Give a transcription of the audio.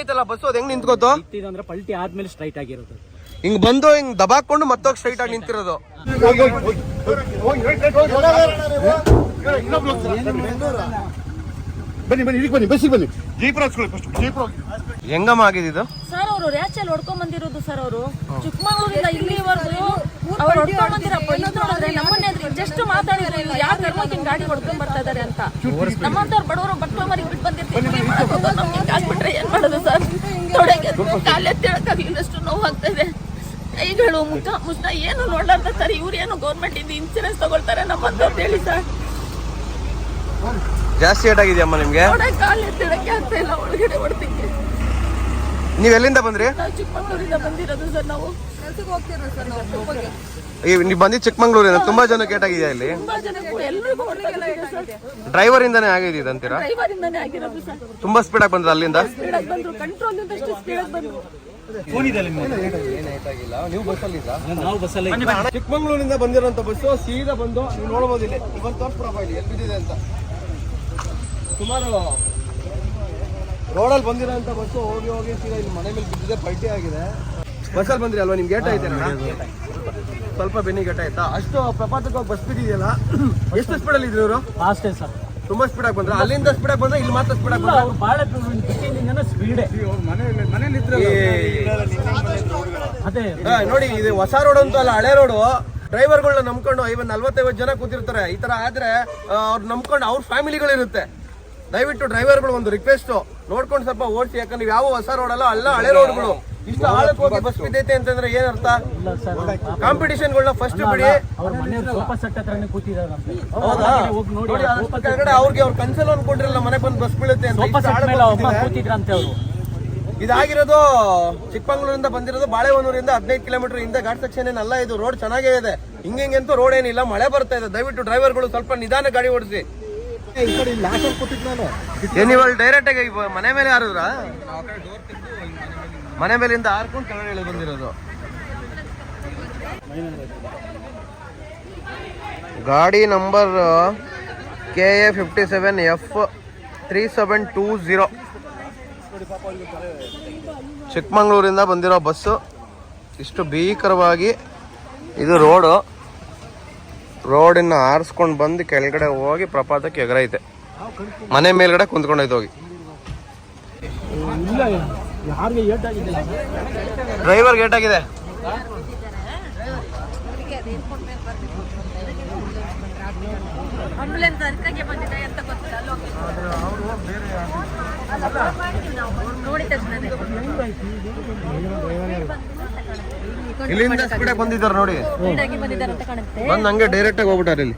ನಿಂತೈತಲ್ಲ bus ಅದ್ ಹೆಂಗ್ ನಿಂತ್ಕೋತು? ಅಂದ್ರೆ ಪಲ್ಟಿ ಆದ್ಮೇಲೆ ಸ್ಟ್ರೈಟ್ ಆಗಿರೋದು. ಹಿಂಗ್ ಬಂದು ಹಿಂಗ್ ದಬಾಕೊಂಡು ಮತ್ತೋಗಿ ಸ್ಟ್ರೈಟ್ ಆಗಿ ನಿಂತಿರೋದು. ಬನ್ನಿ ಬನ್ನಿ ಇದಕ್ಕೆ ಬನ್ನಿ ಬಸ್ಸಿಗೆ ಬನ್ನಿ. ಜೀಪ್ ರಾಸ್ಕೊಳ್ಳಿ ಫಸ್ಟ್ ಜೀಪ್ ಹೆಂಗಮ್ಮ ಆಗಿದ್ದು ಸರ್ ಅವರು ರ್ಯಾಚಲ್ಲಿ ಹೊಡ್ಕೊಂಡ್ ಬಂದಿರೋದು ಸರ್ ಅವರು. ಚಿಕ್ಕಮಗಳೂರಿಂದ ಇಲ್ಲಿವರೆಗೂ ಅವ್ರು ಹೊಡ್ಕೊಂಡ್ ಇದು ನೋಡಿದ್ರೆ ನಮ್ಮನ್ನೇ ಜಸ್ಟ್ ಮಾತಾಡಿದ್ರು ಇವ್ರು ಯಾವ ಧರ್ಮಕ್ಕೆ ಹಿಂಗ್ ಗಾಡಿ ಹೊಡ್ಕೊಂಡ್ ಬರ್ತಾ ಇದಾರೆ ಅಂತ. ನಮ್ಮಂತವ್ರು ಬಡವರು ಬಟ್ಟಲು ಮರಿ ಬಿಟ್ಟು ಬಂದಿರ್ತೀವಿ. ಏನ್ ಮಾಡೋದು? ನಮ್ಗೆ ಹಿಂಗ್ ಏನ್ ಮಾಡೋದು ಸರ್? ತೊಡೆಗೆ ಕಾಲೆತ್ತಿಳಕ್ಕಾಗ್ಲಿಲ್ಲಷ್ಟು ನೋವು ಆಗ್ತಾ ಇದೆ. ಕೈಗಳು ಮುಖ ಏನು ನೋಡ್ಲಾರ್ದ ಸರ್? ಇವ್ರು ಏನು ಗೌರ್ಮೆಂಟ್ ಇಂದ ಇನ್ಸೂರೆನ್ಸ್ ತಗೊಳ್ತಾರೆ ನಮ್ಮಂತವ್ರು ಹೇಳಿ ಸರ್. ಜಾಸ್ತಿ ಏಟ್ ಆಗಿದೆಯಮ್ಮ ನಿಮ್ಗೆ? ಕಾಲು ಎತ್ತಿಡಕ್ಕೆ ಅಂತ ಇಲ್ಲ. ಒಳಗಡೆ ನೀವ್ ಎಲ್ಲಿಂದ ಬಂದ್ರಿ? ನಾವು ಚಿಕ್ಕಮಗಳೂರಿಂದ ಬಂದಿರೋದು ಸರ್ ನಾವು ಈ ನೀವ್ ಬಂದಿ ಚಿಕ್ಕಮಂಗ್ಳೂರಿಂದ ತುಂಬಾ ಜನ ಕೇಟಾಗಿದೆ ಇಲ್ಲಿ? ತುಂಬಾ ಎಲ್ರಿಗೂ ಹೊಡ್ತಾಗಿದೆ ಸರ್. ಡ್ರೈವರ್ ಇಂದಾನೇ ಆಗಿದೆ ಅಂತೀರಾ? ಡ್ರೈವರ್ ಇಂದಾನೇ ಆಗಿರೋದು ಸರ್. ತುಂಬಾ ಸ್ಪೀಡ್ ಆಗಿ ಬಂದ್ರ ಅಲ್ಲಿಂದ? ಸ್ಪೀಡಾಗಿ ಬಂದ್ರು ಕಂಟ್ರೋಲ್ ಇಂದಷ್ಟು ಸ್ಪೀಡಾಗಿ ಬಂದ್ರು. ನಾವು ಬಸ್ಸಲ್ಲಿ ಚಿಕ್ಕಮಂಗ್ಳೂರಿಂದ ಬಂದಿರೋಂಥ ಬಸ್ಸು ಸೀದಾ ಬಂದು ನೀವು ನೋಡ್ಬೋದು ಇಲ್ಲಿ. ಬಂದು ಇಲ್ಲಿ ಎಲ್ಲಿ ಬಿದ್ದಿದೆ ಅಂತ. ಸುಮಾರು ರೋಡಲ್ಲಿ ಬಂದಿರೋಂಥ ಬಸ್ಸು ಹೋಗಿ ಹೋಗಿ ಸೀದಾ ಇಲ್ಲಿ ಮನೆ ಮೇಲೆ ಬಿದ್ದಿದೆ ಪಲ್ಟಿ ಆಗಿದೆ. ಬಸ್ಸಲ್ಲಿ ಬಂದ್ರಿ ಅಲ್ವಾ? ನಿಮ್ಗೆ ಗೇಟ್ ಐತೆ ಸ್ವಲ್ಪ ಬೆನ್ನಿ ಗೇಟ್ ಆಯ್ತಾ? ಅಷ್ಟು ಪ್ರಪಾತಕ್ಕೆ ಹೋಗಿ ಬಸ್ ಬಿದ್ದಿದೆಯಲ್ಲ? ಎಷ್ಟು ಸ್ಪೀಡಲ್ಲಿ ಇದ್ರು ಇವರು? ಅಷ್ಟೇ ಸರ್. ತುಂಬಾ ಸ್ಪೀಡಾಗಿ ಬಂದ್ರೆ? ಅಲ್ಲಿಂದ ಸ್ಪೀಡಾಗಿ ಬಂದ್ರೆ ಇಲ್ಲಿ ಮಾತ್ರ ಸ್ಪೀಡಾಗಿ ಬಂದ್ರೆ? ಅವ್ರು ಸ್ಪೀಡೇ ಅದೇ. ಹಾ, ನೋಡಿ ಇದು ಹೊಸ ರೋಡ್ ಅಂತ ಅಲ್ಲ ಹಳೆ ರೋಡು ಡ್ರೈವರ್ಗಳನ್ನ ನಂಬ್ಕೊಂಡು ಐವತ್ ನಲ್ವತ್ತೈವತ್ತು ಜನ ಕೂತಿರ್ತಾರೆ. ಈ ತರ ಆದ್ರೆ ಅವ್ರು ನಂಬ್ಕೊಂಡು ಅವ್ರ ಫ್ಯಾಮಿಲಿಗಳಿರುತ್ತೆ ದಯವಿಟ್ಟು ಡ್ರೈವರ್ಗಳು ಒಂದು ರಿಕ್ವೆಸ್ಟ್ ನೋಡ್ಕೊಂಡು ಸ್ವಲ್ಪ ಓಡಿಸಿ ಯಾಕಂದ್ರೆ ಯಾವ ಹೊಸ ರೋಡ್ ಅಲ್ಲ ಅಲ್ಲ ಹಳೆ ರೋಡ್ಗಳು ಇಷ್ಟು ಆಳಕ್ಕೆ ಹೋಗಿ ಬಸ್ ಬಿದ್ದೈತೆ ಅಂತಂದ್ರೆ ಏನರ್ಥ? ಅರ್ಥ ಗಳನ್ನ ಫಸ್ಟ್ ಬಿಡಿ. ಹೌದಾ? ನೋಡಿ ಕೆಳಗಡೆ ಅವ್ರಿಗೆ ಅವ್ರ ಕನ್ಸಲ್ ಅನ್ಕೊಂಡಿರಲ್ಲ ಮನೆ ಬಂದು ಬಸ್ ಬೀಳುತ್ತೆ ಅಂತ. ಇದಾಗಿರೋದು ಚಿಕ್ಕಮಂಗ್ಳೂರಿಂದ ಬಂದಿರೋದು ಬಾಳೆಹೊನ್ನೂರಿಂದ ಹದಿನೈದು ಕಿಲೋಮೀಟರ್ ಹಿಂದೆ ಘಾಟ್ ಸೆಕ್ಷನ್ ಏನಲ್ಲ ಇದು. ರೋಡ್ ಚೆನ್ನಾಗೇ ಇದೆ. ಹಿಂಗೆ ಅಂತೂ ರೋಡ್ ಏನಿಲ್ಲ. ಮಳೆ ಬರ್ತಾ ಇದೆ. ದಯವಿಟ್ಟು ಡ್ರೈವರ್ಗಳು ಸ್ವಲ್ಪ ನಿಧಾನ ಗಾಡಿ ಓಡಿಸಿ. ಏನಿವಲ್ ಡೈರೆಕ್ಟ್ ಆಗಿ ಮನೆ ಮೇಲೆ ಹಾರಿದ್ರ? ಮನೆ ಮೇಲಿಂದ ಹಾರ್ಕೊಂಡು ಕೆಳಗಡೆ ಬಂದಿರೋದು. ಗಾಡಿ number K A fifty seven F three seven two zero ಚಿಕ್ಕಮಂಗ್ಳೂರಿಂದ ಬಂದಿರೋ ಬಸ್ಸು. ಇಷ್ಟು ಭೀಕರವಾಗಿ ಇದು ರೋಡು ರೋಡಿನ ಆರಿಸ್ಕೊಂಡು ಬಂದು ಕೆಳಗಡೆ ಹೋಗಿ ಪ್ರಪಾತಕ್ಕೆ ಎಗರೈತೆ. ಮನೆ ಮೇಲ್ಗಡೆ ಕುಂತ್ಕೊಂಡೈತೆ ಹೋಗಿ. ಇಲ್ಲ ಯಾರಿಗೆ ಏಟಾಗಿದೆ ಡ್ರೈವರ್ ಗೇಟ್ ಆಗಿದೆ ಅಂಬುಲೆನ್ಸ್ ಅದಕ್ಕಾಗೆ ಬಂದಿದೆ ಅಂತ ಗೊತ್ತಿಲ್ಲ ಅಲ್ಲಿ ಹೋಗಿ ನೋಡಿದ ತಕ್ಷಣ ಇಲ್ಲಿಂದ ಸ್ಪೀಡಾಗಿ ಬಂದಿದ್ದಾರೆ ನೋಡಿ. ಬಂದ್ ಬಂದಿದ್ದಾರೆ ಅಂತ ಕಾಣುತ್ತೆ ಬಂದು ಹಂಗೆ ಡೈರೆಕ್ಟ್ ಆಗಿ ಹೋಗ್ಬಿಟ್ಟಾರೆ ಇಲ್ಲಿ.